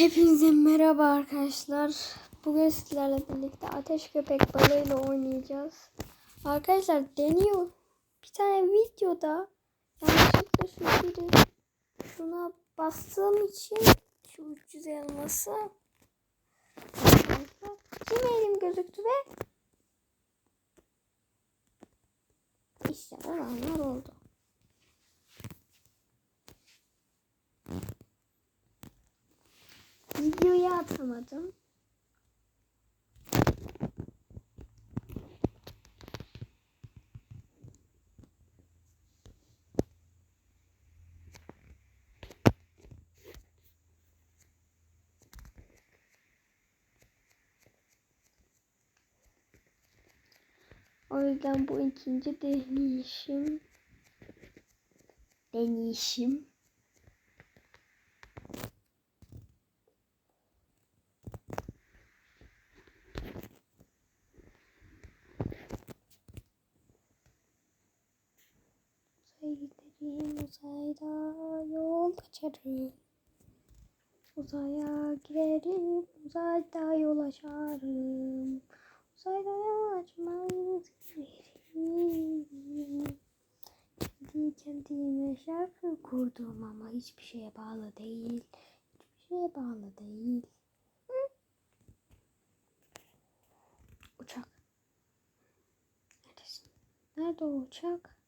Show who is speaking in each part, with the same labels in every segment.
Speaker 1: Hepinize merhaba arkadaşlar. Bugün sizlerle birlikte ateş köpek balığıyla oynayacağız. Arkadaşlar deniyor. Bir tane videoda yanlışlıkla şu biri şuna bastığım için şu 300 elması kim elim gözüktü ve işte olanlar oldu. Atamadım. O yüzden bu ikinci deneyişim. Deneyişim. Uzaya giderim, uzayda yol açarım. Uzaya giderim, uzayda yol açarım. Uzayda yol açmayı dilerim. Kendi kendime şarkı kurdum ama hiçbir şeye bağlı değil. Hiçbir şeye bağlı değil. Uçak. Neredesin? Nerede o uçak?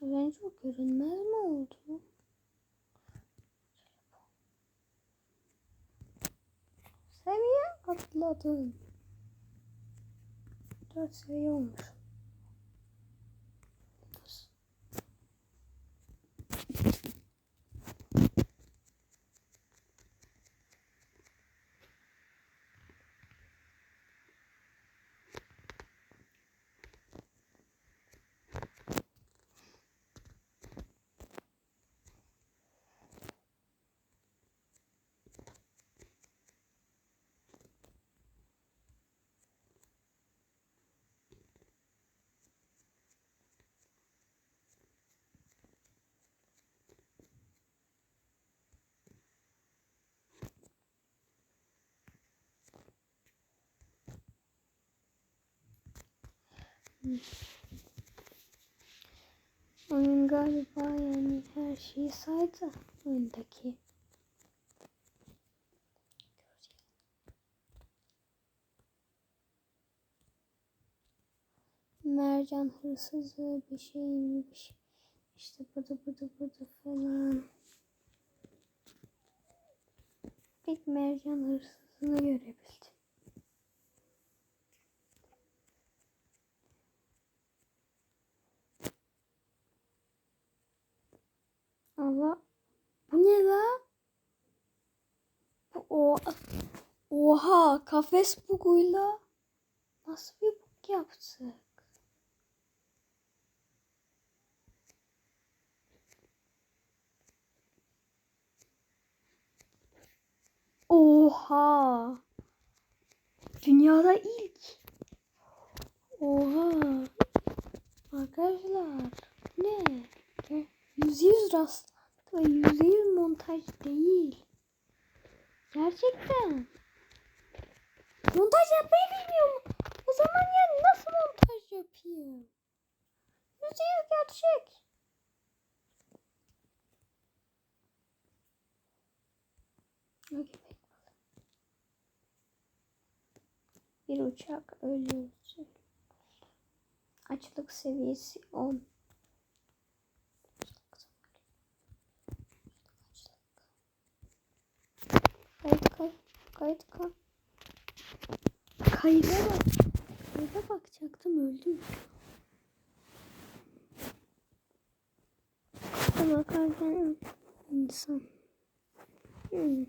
Speaker 1: Ben çok görünmez mi oldu? Seviye atladım. Dört seviye olmuş. Oyun galiba yani her şeyi saydı oyundaki. Mercan hırsızı bir şey mi bir şey. İşte bıdı bıdı bıdı falan. İlk mercan hırsızını görebildim. Allah. Bu ne la? Bu o Oha kafes buguyla nasıl bir bug yaptık? Oha. Dünyada ilk. Oha. Arkadaşlar ne? Yüzde yüz rastlandı ve yüzde yüz montaj değil. Gerçekten. Montaj yapmayı bilmiyorum. O zaman yani nasıl montaj yapayım? Yüzde yüz gerçek. Bir uçak ölüyorsun. Açlık seviyesi 10. Kayıt kayıt kayıt. Kayda bak. Kayda bakacaktım öldüm. Kayda bakarken insan. Hmm.